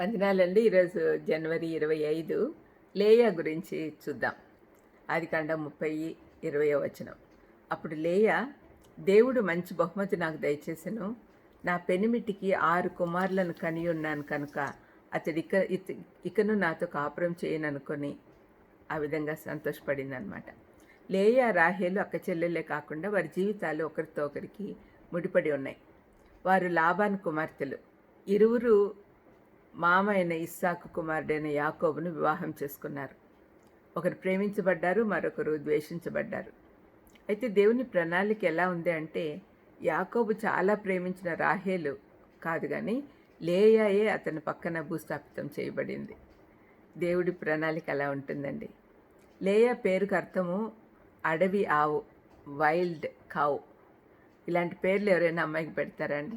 వందనాలండి. ఈరోజు జనవరి ఇరవై ఐదు. లేయా గురించి చూద్దాం. అది కండ ముప్పై ఇరవై వచనం. అప్పుడు లేయా దేవుడు మంచి బహుమతి నాకు దయచేసను. నా పెనిమిటికి ఆరు కుమారులను కని ఉన్నాను కనుక అతడి ఇక ఇత- ఇకను నాతో కాపురం చేయననుకొని ఆ విధంగా సంతోషపడింది అనమాట లేయా రాహేలు అక్క చెల్లెలే కాకుండా వారి జీవితాలు ఒకరితో ఒకరికి ముడిపడి ఉన్నాయి. వారు లాభాన్ కుమార్తెలు. ఇరువురు మామ అయిన ఇస్సాకు కుమారుడైన యాకోబును వివాహం చేసుకున్నారు. ఒకరు ప్రేమించబడ్డారు మరొకరు ద్వేషించబడ్డారు. అయితే దేవుని ప్రణాళిక ఎలా ఉంది అంటే యాకోబు చాలా ప్రేమించిన రాహేలు కాదు కానీ లేయాయే అతని పక్కన భూస్థాపితం చేయబడింది. దేవుడి ప్రణాళిక అలా ఉంటుందండి. లేయా పేరుకు అర్థము అడవి ఆవు వైల్డ్ కావు. ఇలాంటి పేర్లు ఎవరైనా అమ్మాయికి పెడతారండి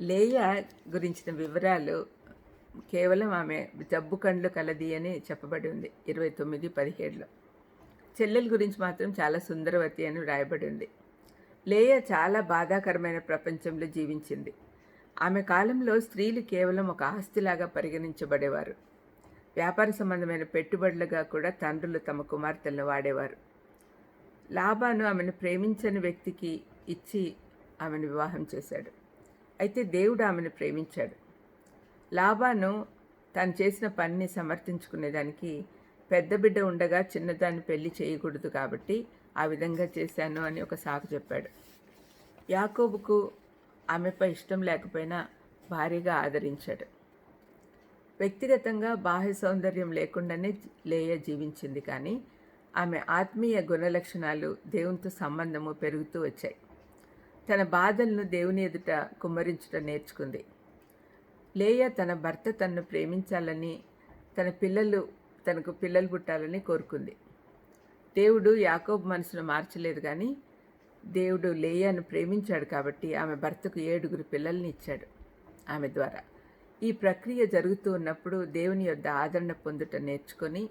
లేయా గురించిన వివరాలు కేవలం ఆమె జబ్బు కండ్లు కలది అని చెప్పబడి ఉంది ఇరవై తొమ్మిది పదిహేడులో. చెల్లెల గురించి మాత్రం చాలా సుందరవతి అని వ్రాయబడి ఉంది. లేయా చాలా బాధాకరమైన ప్రపంచంలో జీవించింది. ఆమె కాలంలో స్త్రీలు కేవలం ఒక ఆస్తిలాగా పరిగణించబడేవారు. వ్యాపార సంబంధమైన పెట్టుబడులుగా కూడా తండ్రులు తమ కుమార్తెలను వాడేవారు. లాభాను ఆమెను ప్రేమించని వ్యక్తికి ఇచ్చి ఆమెను వివాహం చేశాడు. అయితే దేవుడు ఆమెను ప్రేమించాడు. లాభాను తాను చేసిన పనిని సమర్థించుకునేదానికి పెద్ద బిడ్డ ఉండగా చిన్నదాన్ని పెళ్ళి చేయకూడదు కాబట్టి ఆ విధంగా చేశాను అని ఒక సాకు చెప్పాడు. యాకోబుకు ఆమెపై ఇష్టం లేకపోయినా భారీగా ఆదరించాడు. వ్యక్తిగతంగా బాహ్య సౌందర్యం లేకుండానే లేయ జీవించింది కానీ ఆమె ఆత్మీయ గుణలక్షణాలు దేవునితో సంబంధము పెరుగుతూ వచ్చాయి. తన బాధలను దేవుని ఎదుట కుమ్మరించుట నేర్చుకుంది. లేయ తన భర్త తనను ప్రేమించాలని తన పిల్లలు తనకు పిల్లలు పుట్టాలని కోరుకుంది. దేవుడు యాకోబ్ మనసును మార్చలేదు కానీ దేవుడు లేయాను ప్రేమించాడు కాబట్టి ఆమె భర్తకు ఏడుగురు పిల్లల్ని ఇచ్చాడు ఆమె ద్వారా. ఈ ప్రక్రియ జరుగుతూ ఉన్నప్పుడు దేవుని యొద్ద ఆదరణ పొందుట నేర్చుకొని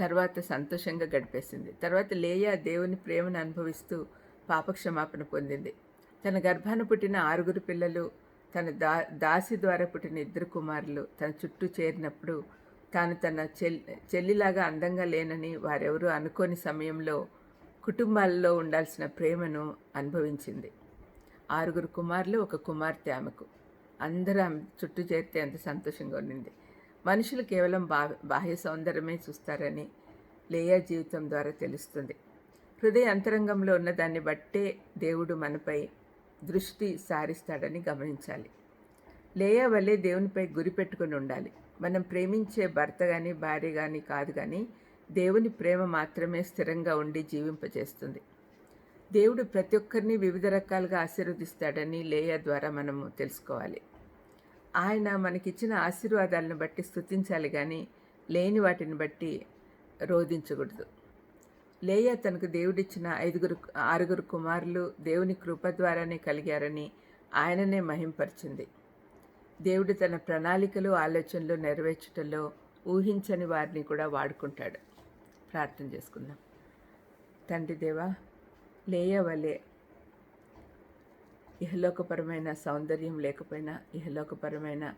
తర్వాత సంతోషంగా గడిపేసింది. తర్వాత లేయా దేవుని ప్రేమను అనుభవిస్తూ పాపక్షమాపణ పొందింది. తన గర్భాన పుట్టిన ఆరుగురు పిల్లలు తన దా దాసి ద్వారా పుట్టిన ఇద్దరు కుమారులు తన చుట్టూ చేరినప్పుడు తాను తన చెల్ చెల్లిలాగా అందంగా లేనని వారెవరూ అనుకోని సమయంలో కుటుంబాల్లో ఉండాల్సిన ప్రేమను అనుభవించింది. ఆరుగురు కుమారులు ఒక కుమార్తె ఆమెకు. అందరూ ఆమె చుట్టూ చేరితే ఎంత సంతోషంగా ఉండింది. మనుషులు కేవలం బా బాహ్య సౌందర్యమే చూస్తారని లేయా జీవితం ద్వారా తెలుస్తుంది. హృదయ అంతరంగంలో ఉన్న దాన్ని బట్టే దేవుడు మనపై దృష్టి సారిస్తాడని గమనించాలి. లేయా వల్లే దేవునిపై గురి పెట్టుకుని ఉండాలి. మనం ప్రేమించే భర్త కానీ భార్య కానీ కాదు కానీ దేవుని ప్రేమ మాత్రమే స్థిరంగా ఉండి జీవింపజేస్తుంది. దేవుడు ప్రతి ఒక్కరిని వివిధ రకాలుగా ఆశీర్వదిస్తాడని లేయా ద్వారా మనము తెలుసుకోవాలి. ఆయన మనకిచ్చిన ఆశీర్వాదాలను బట్టి స్థుతించాలి కానీ లేని వాటిని బట్టి రోధించకూడదు. లేయా తనకు దేవుడిచ్చిన ఐదుగురు ఆరుగురు కుమారులు దేవుని కృప ద్వారానే కలిగారని ఆయననే మహింపరిచింది. దేవుడు తన ప్రణాళికలు ఆలోచనలు నెరవేర్చటంలో ఊహించని వారిని కూడా వాడుకుంటాడు. ప్రార్థన చేసుకుందాం. తండ్రి దేవా లేయ వలె ఇహలోకపరమైన సౌందర్యం లేకపోయినా ఇహలోకపరమైన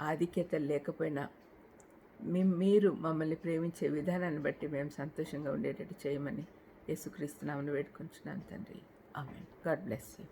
ఆధిక్యత లేకపోయినా మీరు మమ్మల్ని ప్రేమించే విధానాన్ని బట్టి మేము సంతోషంగా ఉండేటట్టు చేయమని యేసుక్రీస్తునామని వేడుకుంటున్నాను తండ్రి. ఆమె గాడ్ బ్లెస్ యూ.